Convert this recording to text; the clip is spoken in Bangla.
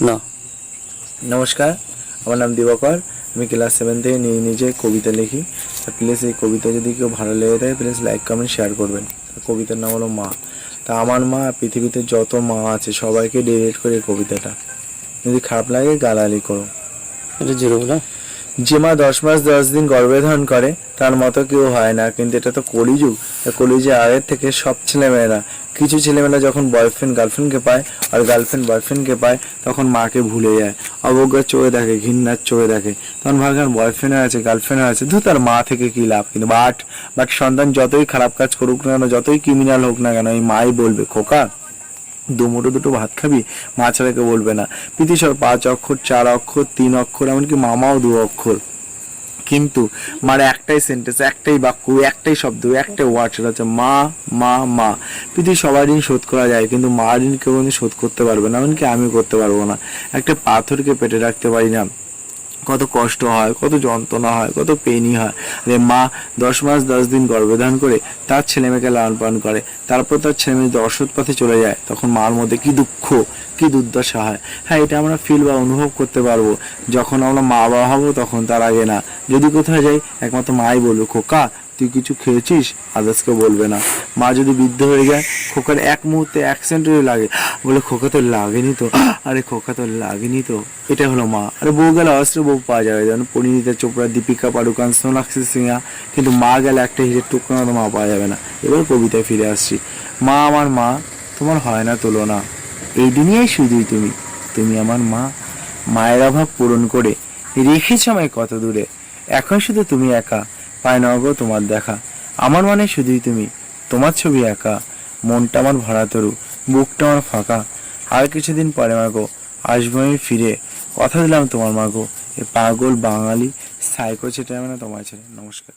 না। নমস্কার আমার নাম দিবাকর। আমি ক্লাস সেভেন থেকে নিয়ে নিজে কবিতা লিখি। প্লিজ এই কবিতা যদি কেউ ভালো লেগে থাকে প্লিজ লাইক কমেন্ট শেয়ার করবেন। কবিতার নাম হলো মা। তা আমার মা পৃথিবীতে যত মা আছে সবাইকে ডিরেক্ট করে কবিতাটা। যদি খারাপ লাগে গালালি করো। এটা জিরো বলো? যে মা দশ মাস দশ দিন গর্ভে ধারণ করে, তার মতো কেউ হয় না। কিন্তু এটা তো কলিযুগ। কলিযুগে আগের থেকে সব ছেলেমেয়েরা, কিছু ছেলেমেয়েরা যখন বয়ফ্রেন্ড গার্লফ্রেন্ডকে পায় আর গার্লফ্রেন্ড বয়ফ্রেন্ডকে পায়, তখন মাকে ভুলে যায়। অবজ্ঞার চোখে দেখে, ঘৃণার চোখে দেখে। তখন ভাবেন বয়ফ্রেন্ড আছে গার্লফ্রেন্ড আছে। ধু তার মা থেকে কি লাভ? কিন্তু বাট বাট সন্তান যতই খারাপ কাজ করুক না কেন, যতই ক্রিমিনাল হোক না কেন, এই মাই বলবে, খোকা। দুমুটো দুটো ভাত খাবি? মা ছাড়া কেউ বলবে না। পিতিসর পাঁচ অক্ষর, চার অক্ষর, তিন অক্ষর, এমনকি মামাও দু অক্ষর। কিন্তু মার একটাই সেন্টেন্স একটাই বাক্য, একটাই শব্দ, একটাই ওয়ার্ড সেটা হচ্ছে মা মা মা। পৃথিবী সবার ঋণ শোধ করা যায়, কিন্তু মা ঋণ কেউ শোধ করতে পারবে না, এমনকি আমি করতে পারব না। একটা পাথরকে পেটে রাখতে পারি না। কত কষ্ট হয়, কত যন্ত্রণা হয়, কত পেনই হয়। রে মা, দশ মাস, দশ দিন গর্ভধান করে তার ছেলে মেয়েকে লালন পালন করে, তারপর তার ছেলে মেয়ে যদি অসৎ পথে চলে যায়, তখন মার মধ্যে কি দুঃখ, কি দুর্দশা হয়। হ্যাঁ এটা আমরা ফিল বা অনুভব করতে পারব। যখন আমরা মা বাবা হব, তখন তার আগে না। যদি কোথাও যাই, একমাত্র মাই বলব, খোকা তুই কিছু খেয়েছিস? আদার্সকে বলবে না। মা যদি বৃদ্ধ হয়ে যায়, খোকার এক মুহূর্তে এক লাগে। বলে, খোকা তো লাগেনি তো? আরে, খোকা তো লাগেনি তো? এটা হলো মা। আরে, বউ গেলে, অস্ত্র বউ পাওয়া যাবে। যেমন পরিণীতা চোপড়া, দীপিকা পাডুকান সোনাক্ষী সিংহা। কিন্তু মা গেলে একটা হিরের টুকরো মা পাওয়া যাবে না। এবার কবিতায় ফিরে আসছি। মা আমার মা, তোমার হয় না তুলনা। এই দুনিয়ায় শুধুই তুমি। তুমি আমার মা। মায়ের অভাব পূরণ করে রেখেছ আমায় কত দূরে। এখন শুধু তুমি একা। পায় না গো তোমার দেখা। আমার মানে শুধুই তুমি। তোমার ছবি একা। মনটা আমার ভরা তরু বুকটা আমার ফাঁকা। আর কিছুদিন পরে মা গো, আসব আমি ফিরে। কথা দিলাম তোমার মা গো। এ পাগল বাঙালি, সাইকো ছেটে না তোমার ছেলে নমস্কার।